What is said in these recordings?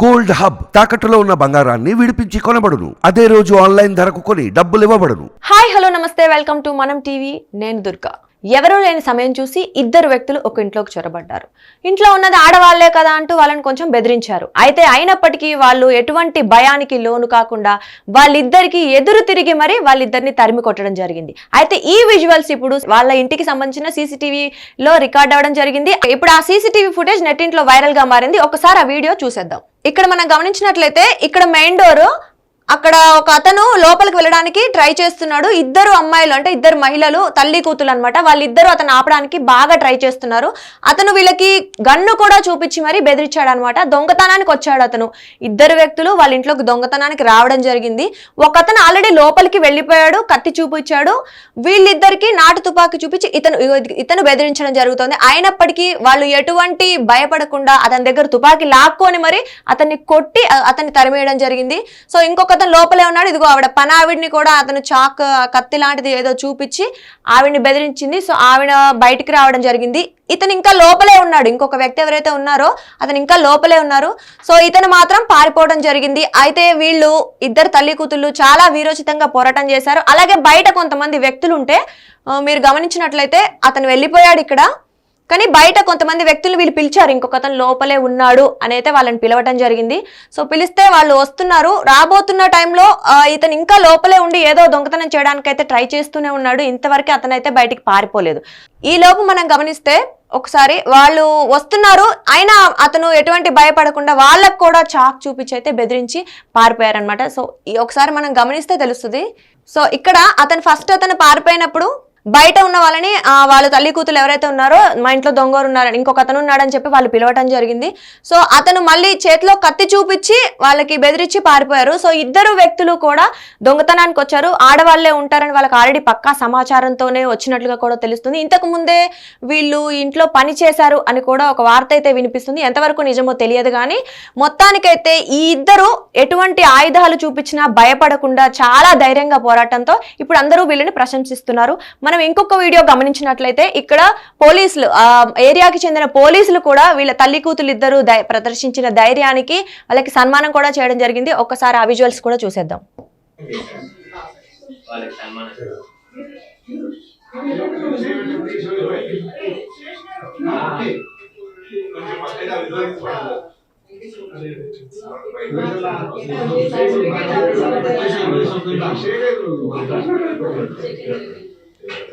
Gold hub తాకట్టులో ఉన్న బంగారాన్ని విడిపించి కొనబడును. అదే రోజు ఆన్లైన్ ధరకు కొని డబ్బులు ఇవ్వబడును. హాయ్ హలో నమస్తే వెల్కమ్ టు మనం టీవీ. నేను దుర్గా. ఎవరూ లేని సమయం చూసి ఇద్దరు వ్యక్తులు ఒక ఇంట్లోకి చొరబడ్డారు. ఇంట్లో ఉన్నది ఆడవాళ్ళే కదా అంటూ వాళ్ళని కొంచెం బెదిరించారు. అయితే అయినప్పటికీ వాళ్ళు ఎటువంటి భయానికి లోను కాకుండా వాళ్ళిద్దరికి ఎదురు తిరిగి మరి వాళ్ళిద్దరిని తరిమి కొట్టడం జరిగింది. అయితే ఈ విజువల్స్ ఇప్పుడు వాళ్ళ ఇంటికి సంబంధించిన సీసీటీవీలో రికార్డ్ అవ్వడం జరిగింది. ఇప్పుడు ఆ సీసీటీవీ ఫుటేజ్ నెట్టింట్లో వైరల్గా మారింది. ఒకసారి ఆ వీడియో చూసేద్దాం. ఇక్కడ మనం గమనించినట్లయితే ఇక్కడ మెయిన్ డోర్ అక్కడ ఒక అతను లోపలికి వెళ్ళడానికి ట్రై చేస్తున్నాడు. ఇద్దరు అమ్మాయిలు అంటే ఇద్దరు మహిళలు తల్లి కూతులు అనమాట వాళ్ళిద్దరూ అతను ఆపడానికి బాగా ట్రై చేస్తున్నారు. అతను వీళ్ళకి గన్ను కూడా చూపించి మరీ బెదిరించాడు అనమాట దొంగతనానికి వచ్చాడు అతను. ఇద్దరు వ్యక్తులు వాళ్ళ ఇంట్లోకి దొంగతనానికి రావడం జరిగింది. ఒక అతను ఆల్రెడీ లోపలికి వెళ్ళిపోయాడు కత్తి చూపించాడు. వీళ్ళిద్దరికి నాటు తుపాకీ చూపించి ఇతను ఇతను బెదిరించడం జరుగుతుంది. అయినప్పటికీ వాళ్ళు ఎటువంటి భయపడకుండా అతని దగ్గర తుపాకీ లాక్కొని మరి అతన్ని కొట్టి అతన్ని తరిమేయడం జరిగింది. సో ఇంకొక అతను లోపలే ఉన్నాడు. ఇదిగో ఆవిడ పనావిడిని కూడా అతను చాక్ కత్తి లాంటిది ఏదో చూపించి ఆవిడని బెదిరించింది. సో ఆవిడ బయటికి రావడం జరిగింది. ఇతను ఇంకా లోపలే ఉన్నాడు. ఇంకొక వ్యక్తి ఎవరైతే ఉన్నారో అతను ఇంకా లోపలే ఉన్నారు. సో ఇతను మాత్రం పారిపోవడం జరిగింది. అయితే వీళ్ళు ఇద్దరు తల్లి కూతుళ్ళు చాలా వీరోచితంగా పోరాటం చేశారు. అలాగే బయట కొంతమంది వ్యక్తులు ఉంటే మీరు గమనించినట్లయితే అతను వెళ్ళిపోయాడు ఇక్కడ. కానీ బయట కొంతమంది వ్యక్తులు వీళ్ళు పిలిచారు ఇంకొక అతను లోపలే ఉన్నాడు అని అయితే వాళ్ళని పిలవటం జరిగింది. సో పిలిస్తే వాళ్ళు వస్తున్నారు. రాబోతున్న టైంలో ఇతను ఇంకా లోపలే ఉండి ఏదో దొంగతనం చేయడానికి అయితే ట్రై చేస్తూనే ఉన్నాడు. ఇంతవరకు అతను అయితే బయటికి పారిపోలేదు. ఈ లోపు మనం గమనిస్తే ఒకసారి వాళ్ళు వస్తున్నారు. అయినా అతను ఎటువంటి భయపడకుండా వాళ్ళకు కూడా చాక్ చూపించి అయితే బెదిరించి పారిపోయారనమాట సో ఈ ఒకసారి మనం గమనిస్తే తెలుస్తుంది. సో ఇక్కడ అతను ఫస్ట్ అతను పారిపోయినప్పుడు బయట ఉన్న వాళ్ళని వాళ్ళ తల్లి కూతురు ఎవరైతే ఉన్నారో మా ఇంట్లో దొంగలు ఉన్నారని ఇంకొక అతను ఉన్నాడని చెప్పి వాళ్ళు పిలవటం జరిగింది. సో అతను మళ్ళీ చేతిలో కత్తి చూపించి వాళ్ళకి బెదిరించి పారిపోయారు. సో ఇద్దరు వ్యక్తులు కూడా దొంగతనానికి వచ్చారు. ఆడవాళ్ళే ఉంటారని వాళ్ళకి ఆల్రెడీ పక్కా సమాచారంతోనే వచ్చినట్లుగా కూడా తెలుస్తుంది. ఇంతకు ముందే వీళ్ళు ఇంట్లో పని చేశారు అని కూడా ఒక వార్త అయితే వినిపిస్తుంది. ఎంతవరకు నిజమో తెలియదు కానీ మొత్తానికైతే ఈ ఇద్దరు ఎటువంటి ఆయుధాలు చూపించినా భయపడకుండా చాలా ధైర్యంగా పోరాటంతో ఇప్పుడు అందరూ వీళ్ళని ప్రశంసిస్తున్నారు. మనం ఇంకొక వీడియో గమనించినట్లయితే ఇక్కడ పోలీసులు ఆ ఏరియాకి చెందిన పోలీసులు కూడా వీళ్ళ తల్లి కూతులు ఇద్దరు ప్రదర్శించిన ధైర్యానికి వాళ్ళకి సన్మానం కూడా చేయడం జరిగింది. ఒక్కసారి ఆ విజువల్స్ కూడా చూసేద్దాం.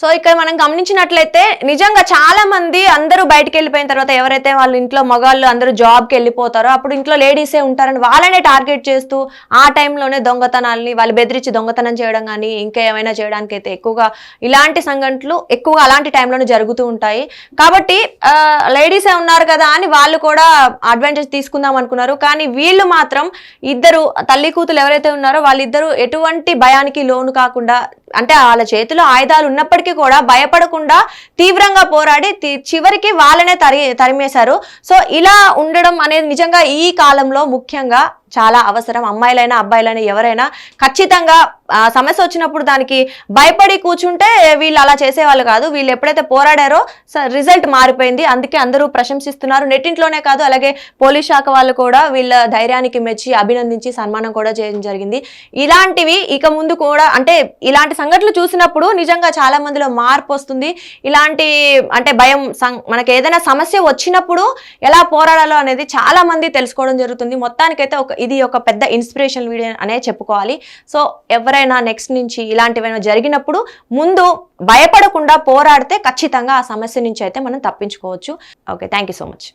సో ఇక్కడ మనం గమనించినట్లయితే నిజంగా చాలా మంది అందరూ బయటికి వెళ్ళిపోయిన తర్వాత ఎవరైతే వాళ్ళ ఇంట్లో మగాళ్ళు అందరూ జాబ్కి వెళ్ళిపోతారో అప్పుడు ఇంట్లో లేడీసే ఉంటారని వాళ్ళనే టార్గెట్ చేస్తూ ఆ టైంలోనే దొంగతనాల్ని వాళ్ళు బెదిరించి దొంగతనం చేయడం కానీ ఇంకా ఏమైనా చేయడానికి అయితే ఎక్కువగా ఇలాంటి సంఘటనలు ఎక్కువగా అలాంటి టైంలోనే జరుగుతూ ఉంటాయి. కాబట్టి లేడీసే ఉన్నారు కదా అని వాళ్ళు కూడా అడ్వాంటేజ్ తీసుకుందాం అనుకున్నారు. కానీ వీళ్ళు మాత్రం ఇద్దరు తల్లి కూతులు ఎవరైతే ఉన్నారో వాళ్ళిద్దరూ ఎటువంటి భయానికి లోను కాకుండా అంటే వాళ్ళ చేతిలో ఆయుధాలు ఉన్నప్పటికీ కూడా భయపడకుండా తీవ్రంగా పోరాడి చివరికి వాళ్ళనే తరి తరిమేశారు. సో ఇలా ఉండడం అనేది నిజంగా ఈ కాలంలో ముఖ్యంగా చాలా అవసరం. అమ్మాయిలైనా అబ్బాయిలైనా ఎవరైనా ఖచ్చితంగా సమస్య వచ్చినప్పుడు దానికి భయపడి కూర్చుంటే వీళ్ళు అలా చేసేవాళ్ళు కాదు. వీళ్ళు ఎప్పుడైతే పోరాడారో రిజల్ట్ మారిపోయింది. అందుకే అందరూ ప్రశంసిస్తున్నారు. నెట్టింట్లోనే కాదు అలాగే పోలీస్ శాఖ వాళ్ళు కూడా వీళ్ళ ధైర్యానికి మెచ్చి అభినందించి సన్మానం కూడా చేయడం జరిగింది. ఇలాంటివి ఇక ముందు కూడా అంటే ఇలాంటి సంఘటనలు చూసినప్పుడు నిజంగా చాలా మందిలో మార్పు వస్తుంది. ఇలాంటి అంటే భయం సం- మనకి ఏదైనా సమస్య వచ్చినప్పుడు ఎలా పోరాడాలో అనేది చాలా మంది తెలుసుకోవడం జరుగుతుంది. మొత్తానికైతే ఒక ఇది ఒక పెద్ద ఇన్స్పిరేషన్ వీడియో అనే చెప్పుకోవాలి. సో ఎవరైనా నెక్స్ట్ నుంచి ఇలాంటివైనా జరిగినప్పుడు ముందు భయపడకుండా పోరాడితే ఖచ్చితంగా ఆ సమస్య నుంచి అయితే మనం తప్పించుకోవచ్చు. Okay thank you so much.